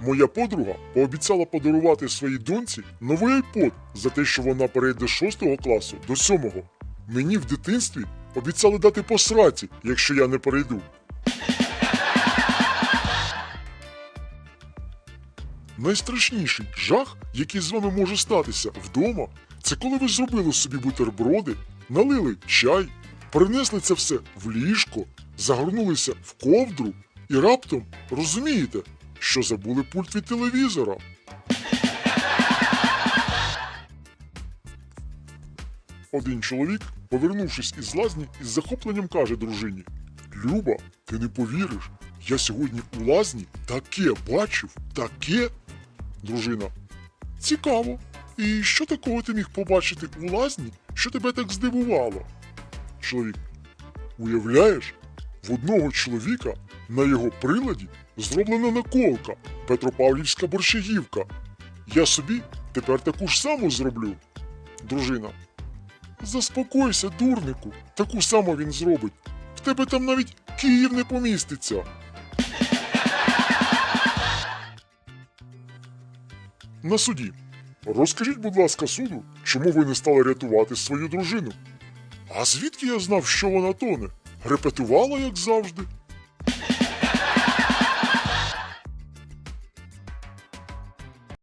Моя подруга пообіцяла подарувати своїй доньці новий айпод за те, що вона перейде з 6 класу до 7. Мені в дитинстві обіцяли дати по сраці, якщо я не перейду. Найстрашніший жах, який з вами може статися вдома, це коли ви зробили собі бутерброди, налили чай, принесли це все в ліжко, загорнулися в ковдру і раптом розумієте, що забули пульт від телевізора. Один чоловік, повернувшись із лазні, із захопленням каже дружині: Люба, ти не повіриш, я сьогодні у лазні таке бачив, таке. Дружина. Цікаво. І що такого ти міг побачити у лазні, що тебе так здивувало? Чоловік. Уявляєш, в одного чоловіка на його приладі зроблена наколка Петропавлівська борщагівка. Я собі тепер таку ж саму зроблю. Дружина. Заспокойся, дурнику, таку саму він зробить. В тебе там навіть Київ не поміститься. На суді. Розкажіть, будь ласка, суду, чому ви не стали рятувати свою дружину? А звідки я знав, що вона тоне? Репетувала, як завжди.